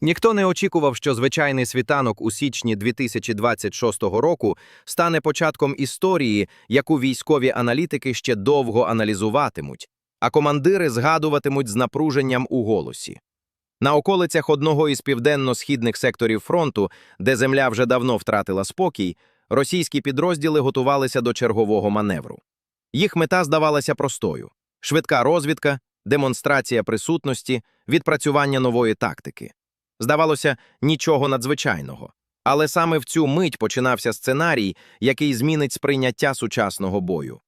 Ніхто не очікував, що звичайний світанок у січні 2026 року стане початком історії, яку військові аналітики ще довго аналізуватимуть, а командири згадуватимуть з напруженням у голосі. На околицях одного із південно-східних секторів фронту, де земля вже давно втратила спокій, російські підрозділи готувалися до чергового маневру. Їх мета здавалася простою: швидка розвідка, демонстрація присутності, відпрацювання нової тактики. Здавалося, нічого надзвичайного. Але саме в цю мить починався сценарій, який змінить сприйняття сучасного бою.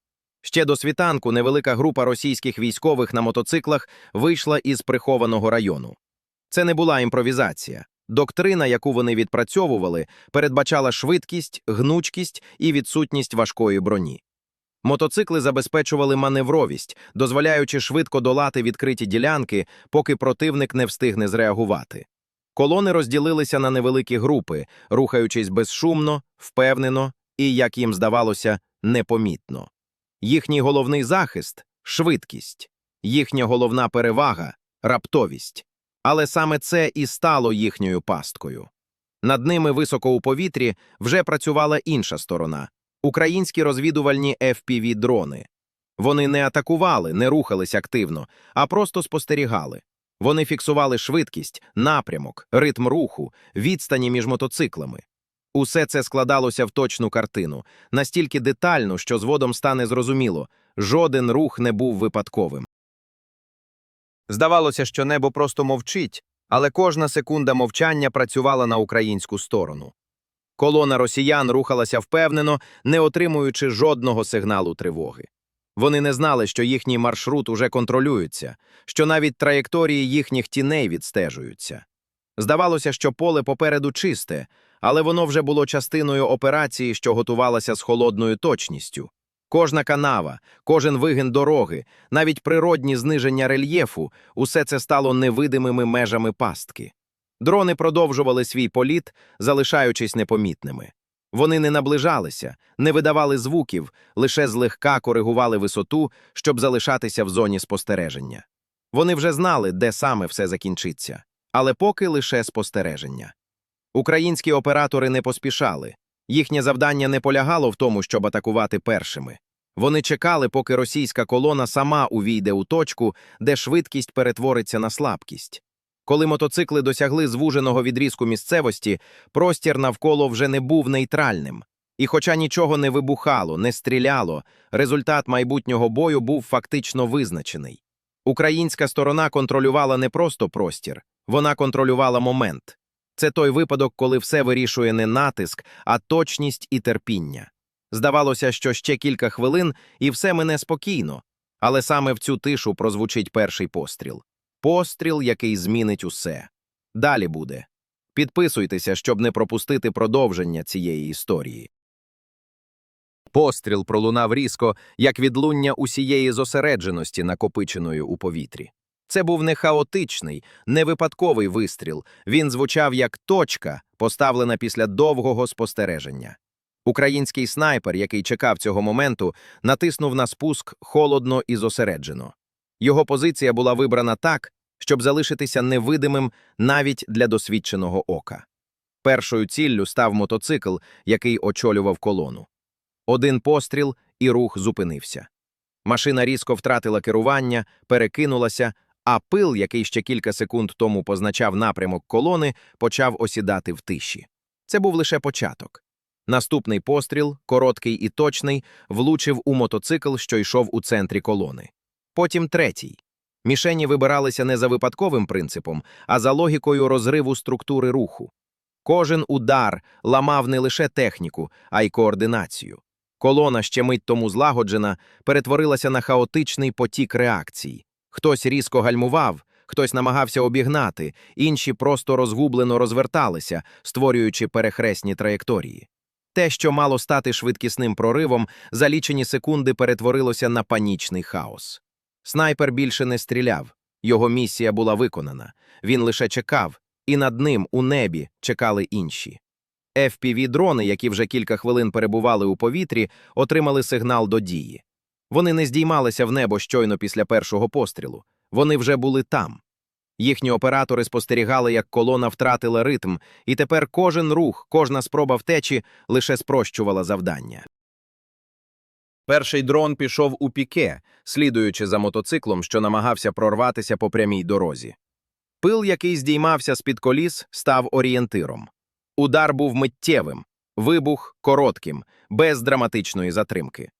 Ще до світанку невелика група російських військових на мотоциклах вийшла із прихованого району. Це не була імпровізація. Доктрина, яку вони відпрацьовували, передбачала швидкість, гнучкість і відсутність важкої броні. Мотоцикли забезпечували маневровість, дозволяючи швидко долати відкриті ділянки, поки противник не встигне зреагувати. Колони розділилися на невеликі групи, рухаючись безшумно, впевнено і, як їм здавалося, непомітно. Їхній головний захист швидкість, їхня головна перевага раптовість. Але саме це і стало їхньою пасткою. Над ними високо у повітрі вже працювала інша сторона українські розвідувальні fpv дрони. Вони не атакували, не рухались активно, а просто спостерігали. Вони фіксували швидкість, напрямок, ритм руху, відстані між мотоциклами. Усе це складалося в точну картину, настільки детально, що згодом стане зрозуміло жоден рух не був випадковим. Здавалося, що небо просто мовчить, але кожна секунда мовчання працювала на українську сторону. Колона росіян рухалася впевнено, не отримуючи жодного сигналу тривоги. Вони не знали, що їхній маршрут уже контролюється, що навіть траєкторії їхніх тіней відстежуються. Здавалося, що поле попереду чисте, але воно вже було частиною операції, що готувалася з холодною точністю. Кожна канава, кожен вигин дороги, навіть природні зниження рельєфу усе це стало невидимими межами пастки. Дрони продовжували свій політ, залишаючись непомітними. Вони не наближалися, не видавали звуків, лише злегка коригували висоту, щоб залишатися в зоні спостереження. Вони вже знали, де саме все закінчиться, але поки лише спостереження. Українські оператори не поспішали. Їхнє завдання не полягало в тому, щоб атакувати першими. Вони чекали, поки російська колона сама увійде у точку, де швидкість перетвориться на слабкість. Коли мотоцикли досягли звуженого відрізку місцевості, простір навколо вже не був нейтральним. І хоча нічого не вибухало, не стріляло, результат майбутнього бою був фактично визначений. Українська сторона контролювала не просто простір, вона контролювала момент. Це той випадок, коли все вирішує не натиск, а точність і терпіння. Здавалося, що ще кілька хвилин і все мине спокійно, але саме в цю тишу прозвучить перший постріл. Постріл, який змінить усе. Далі буде. Підписуйтеся, щоб не пропустити продовження цієї історії. Постріл пролунав різко, як відлуння усієї зосередженості, накопиченої у повітрі. Це був не хаотичний, не випадковий вистріл. Він звучав як точка, поставлена після довгого спостереження. Український снайпер, який чекав цього моменту, натиснув на спуск холодно і зосереджено. Його позиція була вибрана так, щоб залишитися невидимим навіть для досвідченого ока. Першою ціллю став мотоцикл, який очолював колону. Один постріл, і рух зупинився. Машина різко втратила керування, перекинулася, а пил, який ще кілька секунд тому позначав напрямок колони, почав осідати в тиші. Це був лише початок. Наступний постріл, короткий і точний, влучив у мотоцикл, що йшов у центрі колони. Потім третій. Мішені вибиралися не за випадковим принципом, а за логікою розриву структури руху. Кожен удар ламав не лише техніку, а й координацію. Колона, ще мить тому злагоджена, перетворилася на хаотичний потік реакцій. Хтось різко гальмував, хтось намагався обігнати, інші просто розгублено розверталися, створюючи перехресні траєкторії. Те, що мало стати швидкісним проривом, за лічені секунди перетворилося на панічний хаос. Снайпер більше не стріляв, його місія була виконана. Він лише чекав, і над ним у небі чекали інші. FPV-дрони, які вже кілька хвилин перебували у повітрі, отримали сигнал до дії. Вони не здіймалися в небо щойно після першого пострілу. Вони вже були там. Їхні оператори спостерігали, як колона втратила ритм, і тепер кожен рух, кожна спроба втечі лише спрощувала завдання. Перший дрон пішов у піке, слідуючи за мотоциклом, що намагався прорватися по прямій дорозі. Пил, який здіймався з-під коліс, став орієнтиром. Удар був миттєвим, вибух коротким, без драматичної затримки.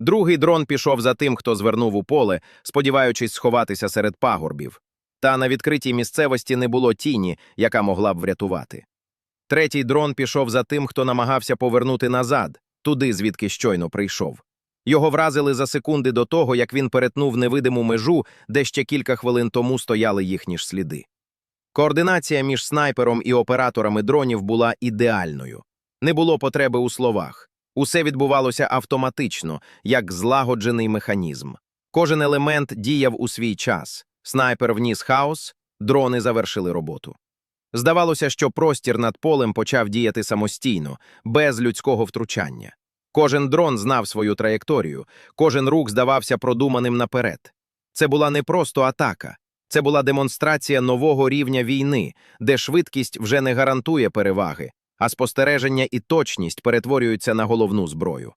Другий дрон пішов за тим, хто звернув у поле, сподіваючись сховатися серед пагорбів. Та на відкритій місцевості не було тіні, яка могла б врятувати. Третій дрон пішов за тим, хто намагався повернути назад, туди, звідки щойно прийшов. Його вразили за секунди до того, як він перетнув невидиму межу, де ще кілька хвилин тому стояли їхні ж сліди. Координація між снайпером і операторами дронів була ідеальною. Не було потреби у словах. Усе відбувалося автоматично, як злагоджений механізм. Кожен елемент діяв у свій час. Снайпер вніс хаос, дрони завершили роботу. Здавалося, що простір над полем почав діяти самостійно, без людського втручання. Кожен дрон знав свою траєкторію, кожен рух здавався продуманим наперед. Це була не просто атака, це була демонстрація нового рівня війни, де швидкість вже не гарантує переваги, а спостереження і точність перетворюються на головну зброю.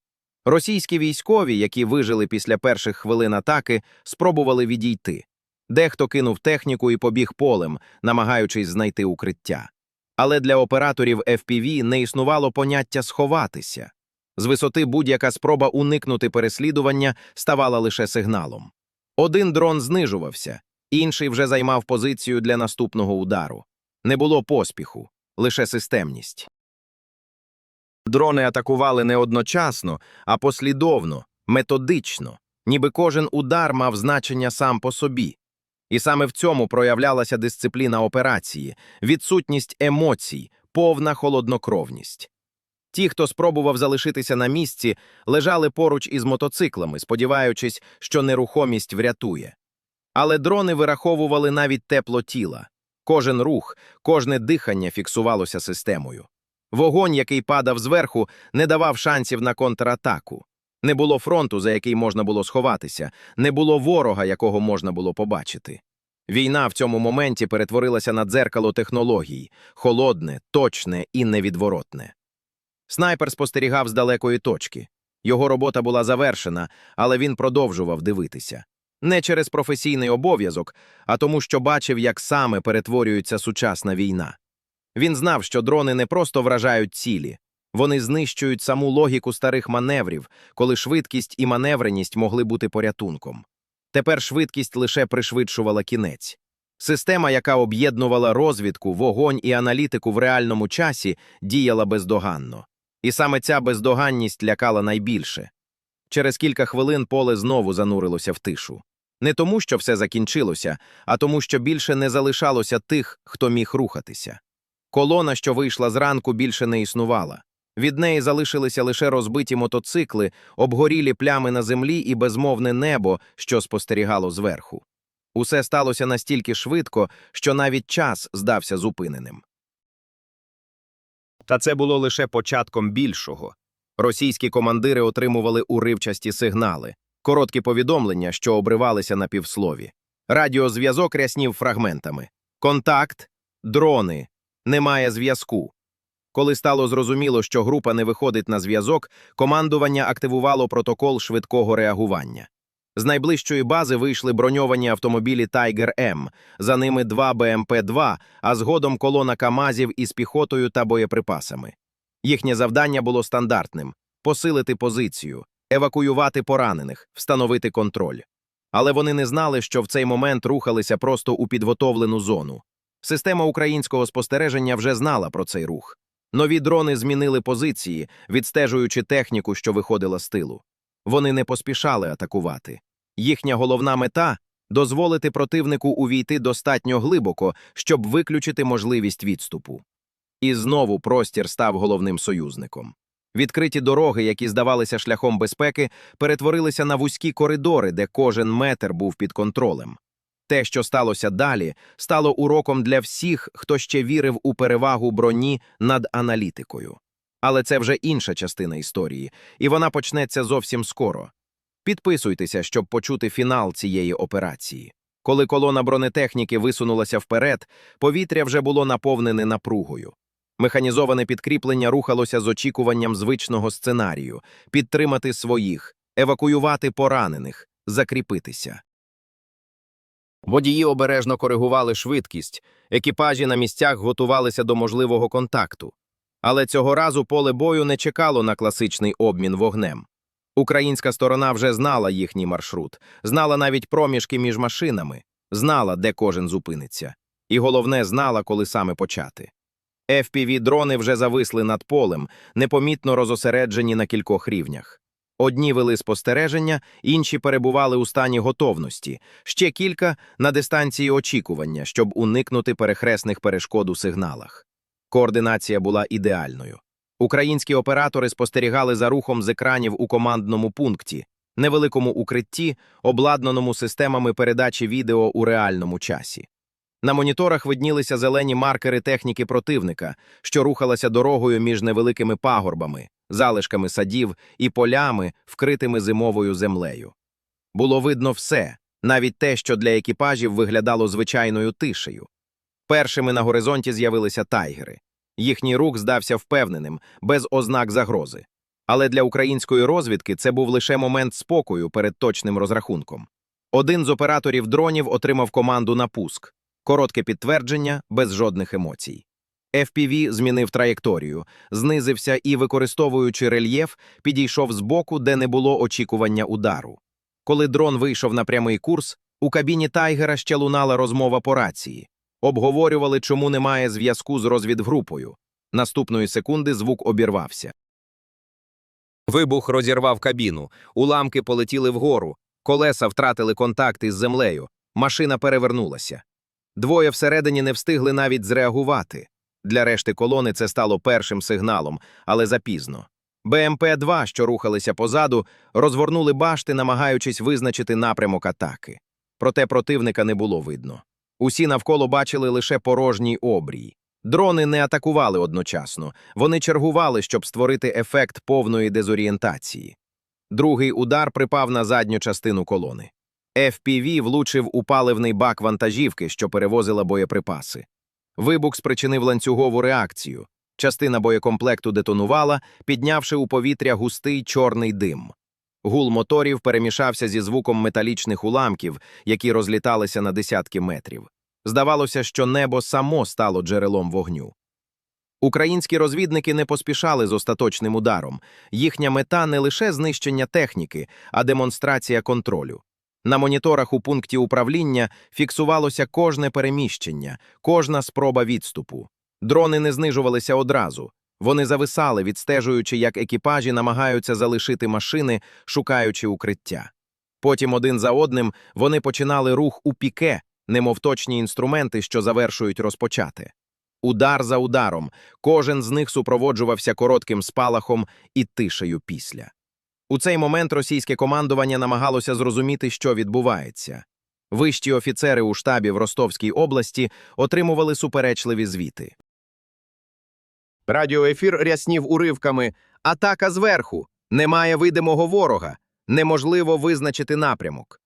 Російські військові, які вижили після перших хвилин атаки, спробували відійти. Дехто кинув техніку і побіг полем, намагаючись знайти укриття. Але для операторів FPV не існувало поняття сховатися. З висоти будь-яка спроба уникнути переслідування ставала лише сигналом. Один дрон знижувався, інший вже займав позицію для наступного удару. Не було поспіху, лише системність. Дрони атакували не одночасно, а послідовно, методично, ніби кожен удар мав значення сам по собі. І саме в цьому проявлялася дисципліна операції, відсутність емоцій, повна холоднокровність. Ті, хто спробував залишитися на місці, лежали поруч із мотоциклами, сподіваючись, що нерухомість врятує. Але дрони вираховували навіть тепло тіла. Кожен рух, кожне дихання фіксувалося системою. Вогонь, який падав зверху, не давав шансів на контратаку. Не було фронту, за який можна було сховатися, не було ворога, якого можна було побачити. Війна в цьому моменті перетворилася на дзеркало технологій холодне, точне і невідворотне. Снайпер спостерігав з далекої точки. Його робота була завершена, але він продовжував дивитися. Не через професійний обов'язок, а тому, що бачив, як саме перетворюється сучасна війна. Він знав, що дрони не просто вражають цілі, вони знищують саму логіку старих маневрів, коли швидкість і маневреність могли бути порятунком. Тепер швидкість лише пришвидшувала кінець. Система, яка об'єднувала розвідку, вогонь і аналітику в реальному часі, діяла бездоганно. І саме ця бездоганність лякала найбільше. Через кілька хвилин поле знову занурилося в тишу. Не тому, що все закінчилося, а тому, що більше не залишалося тих, хто міг рухатися. Колона, що вийшла зранку, більше не існувала. Від неї залишилися лише розбиті мотоцикли, обгорілі плями на землі і безмовне небо, що спостерігало зверху. Усе сталося настільки швидко, що навіть час здався зупиненим. Та це було лише початком більшого. Російські командири отримували уривчасті сигнали, короткі повідомлення, що обривалися на півслові. Радіозв'язок ряснів фрагментами. Контакт, дрони, немає зв'язку. Коли стало зрозуміло, що група не виходить на зв'язок, командування активувало протокол швидкого реагування. З найближчої бази вийшли броньовані автомобілі Tiger М, за ними два БМП-2, а згодом колона КАМАЗів із піхотою та боєприпасами. Їхнє завдання було стандартним посилити позицію, евакуювати поранених, встановити контроль. Але вони не знали, що в цей момент рухалися просто у підготовлену зону. Система українського спостереження вже знала про цей рух. Нові дрони змінили позиції, відстежуючи техніку, що виходила з тилу. Вони не поспішали атакувати. Їхня головна мета дозволити противнику увійти достатньо глибоко, щоб виключити можливість відступу. І знову простір став головним союзником. Відкриті дороги, які здавалися шляхом безпеки, перетворилися на вузькі коридори, де кожен метр був під контролем. Те, що сталося далі, стало уроком для всіх, хто ще вірив у перевагу броні над аналітикою. Але це вже інша частина історії, і вона почнеться зовсім скоро. Підписуйтеся, щоб почути фінал цієї операції. Коли колона бронетехніки висунулася вперед, повітря вже було наповнене напругою. Механізоване підкріплення рухалося з очікуванням звичного сценарію підтримати своїх, евакуювати поранених, закріпитися. Водії обережно коригували швидкість, екіпажі на місцях готувалися до можливого контакту. Але цього разу поле бою не чекало на класичний обмін вогнем. Українська сторона вже знала їхній маршрут, знала навіть проміжки між машинами, знала, де кожен зупиниться. І головне, знала, коли саме почати. FPV-дрони вже зависли над полем, непомітно розосереджені на кількох рівнях. Одні вели спостереження, інші перебували у стані готовності, ще кілька на дистанції очікування, щоб уникнути перехресних перешкод у сигналах. Координація була ідеальною. Українські оператори спостерігали за рухом з екранів у командному пункті, невеликому укритті, обладнаному системами передачі відео у реальному часі. На моніторах виднілися зелені маркери техніки противника, що рухалася дорогою між невеликими пагорбами, залишками садів і полями, вкритими зимовою землею. Було видно все, навіть те, що для екіпажів виглядало звичайною тишею. Першими на горизонті з'явилися тайгери. Їхній рух здався впевненим, без ознак загрози. Але для української розвідки це був лише момент спокою перед точним розрахунком. Один з операторів дронів отримав команду на пуск. Коротке підтвердження без жодних емоцій. FPV змінив траєкторію, знизився і, використовуючи рельєф, підійшов з боку, де не було очікування удару. Коли дрон вийшов на прямий курс, у кабіні Тайгера ще лунала розмова по рації. Обговорювали, чому немає зв'язку з розвідгрупою. Наступної секунди звук обірвався. Вибух розірвав кабіну, уламки полетіли вгору, колеса втратили контакт із землею, машина перевернулася. Двоє всередині не встигли навіть зреагувати. Для решти колони це стало першим сигналом, але запізно. БМП-2, що рухалися позаду, розгорнули башти, намагаючись визначити напрямок атаки. Проте противника не було видно. Усі навколо бачили лише порожній обрій. Дрони не атакували одночасно, вони чергували, щоб створити ефект повної дезорієнтації. Другий удар припав на задню частину колони. FPV влучив у паливний бак вантажівки, що перевозила боєприпаси. Вибух спричинив ланцюгову реакцію. Частина боєкомплекту детонувала, піднявши у повітря густий чорний дим. Гул моторів перемішався зі звуком металічних уламків, які розліталися на десятки метрів. Здавалося, що небо само стало джерелом вогню. Українські розвідники не поспішали з остаточним ударом. Їхня мета не лише знищення техніки, а демонстрація контролю. На моніторах у пункті управління фіксувалося кожне переміщення, кожна спроба відступу. Дрони не знижувалися одразу. Вони зависали, відстежуючи, як екіпажі намагаються залишити машини, шукаючи укриття. Потім один за одним вони починали рух у піке, немов точні інструменти, що завершують розпочати. Удар за ударом, кожен з них супроводжувався коротким спалахом і тишею після. У цей момент російське командування намагалося зрозуміти, що відбувається. Вищі офіцери у штабі в Ростовській області отримували суперечливі звіти. Радіоефір ряснів уривками Атака зверху. Немає видимого ворога. Неможливо визначити напрямок.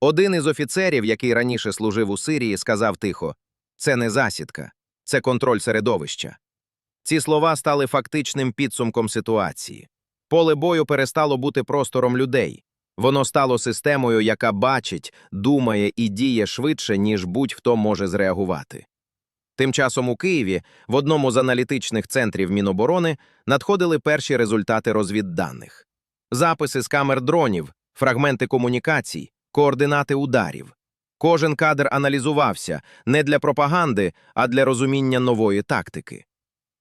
Один із офіцерів, який раніше служив у Сирії, сказав тихо: це не засідка, це контроль середовища. Ці слова стали фактичним підсумком ситуації. Поле бою перестало бути простором людей. Воно стало системою, яка бачить, думає і діє швидше, ніж будь-хто може зреагувати. Тим часом у Києві, в одному з аналітичних центрів Міноборони, надходили перші результати розвідданих. Записи з камер дронів, фрагменти комунікацій, координати ударів. Кожен кадр аналізувався не для пропаганди, а для розуміння нової тактики.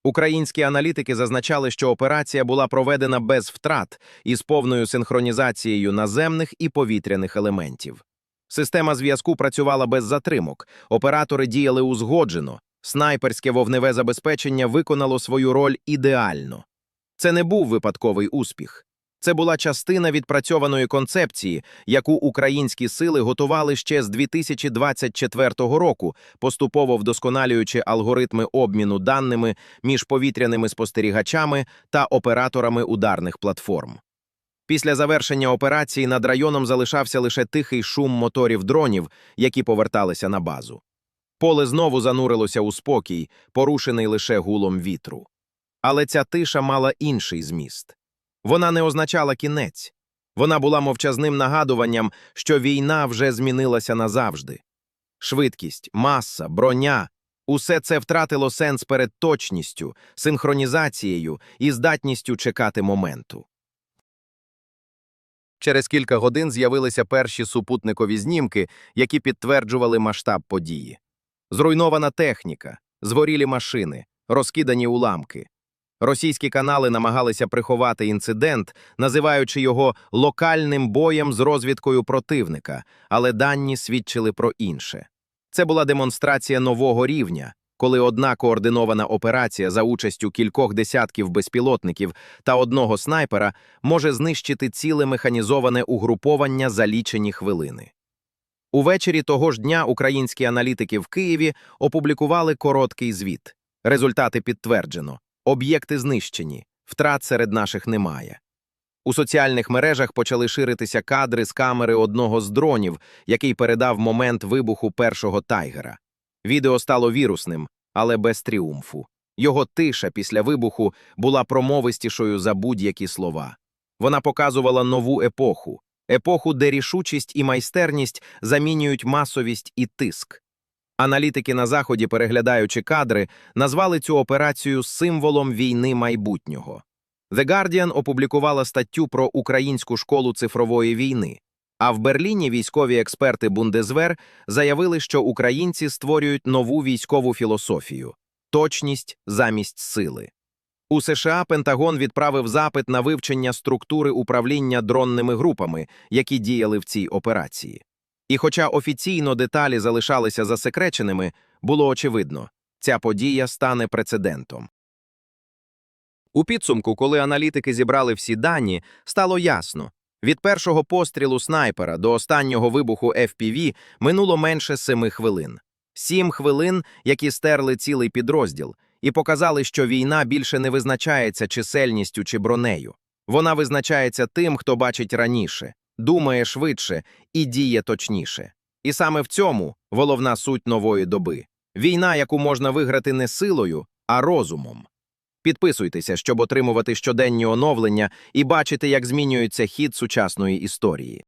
Українські аналітики зазначали, що операція була проведена без втрат із повною синхронізацією наземних і повітряних елементів. Система зв'язку працювала без затримок, оператори діяли узгоджено, снайперське вогневе забезпечення виконало свою роль ідеально. Це не був випадковий успіх. Це була частина відпрацьованої концепції, яку українські сили готували ще з 2024 року, поступово вдосконалюючи алгоритми обміну даними між повітряними спостерігачами та операторами ударних платформ. Після завершення операції над районом залишався лише тихий шум моторів дронів, які поверталися на базу. Поле знову занурилося у спокій, порушений лише гулом вітру. Але ця тиша мала інший зміст. Вона не означала кінець. Вона була мовчазним нагадуванням, що війна вже змінилася назавжди. Швидкість, маса, броня усе це втратило сенс перед точністю, синхронізацією і здатністю чекати моменту. Через кілька годин з'явилися перші супутникові знімки, які підтверджували масштаб події. Зруйнована техніка, згорілі машини, розкидані уламки. Російські канали намагалися приховати інцидент, називаючи його локальним боєм з розвідкою противника, але дані свідчили про інше. Це була демонстрація нового рівня, коли одна координована операція за участю кількох десятків безпілотників та одного снайпера може знищити ціле механізоване угруповання за лічені хвилини. Увечері того ж дня українські аналітики в Києві опублікували короткий звіт. Результати підтверджено. Об'єкти знищені, втрат серед наших немає. У соціальних мережах почали ширитися кадри з камери одного з дронів, який передав момент вибуху першого тайгера. Відео стало вірусним, але без тріумфу. Його тиша після вибуху була промовистішою за будь-які слова. Вона показувала нову епоху, епоху, де рішучість і майстерність замінюють масовість і тиск. Аналітики на Заході, переглядаючи кадри, назвали цю операцію символом війни майбутнього. The Guardian опублікувала статтю про українську школу цифрової війни, а в Берліні військові експерти Бундезвер заявили, що українці створюють нову військову філософію – точність замість сили. У США Пентагон відправив запит на вивчення структури управління дронними групами, які діяли в цій операції. І хоча офіційно деталі залишалися засекреченими, було очевидно, ця подія стане прецедентом. У підсумку, коли аналітики зібрали всі дані, стало ясно. Від першого пострілу снайпера до останнього вибуху FPV минуло менше семи хвилин. Сім хвилин, які стерли цілий підрозділ, і показали, що війна більше не визначається чисельністю чи бронею. Вона визначається тим, хто бачить раніше, думає швидше і діє точніше. І саме в цьому головна суть нової доби війна, яку можна виграти не силою, а розумом. Підписуйтеся, щоб отримувати щоденні оновлення і бачити, як змінюється хід сучасної історії.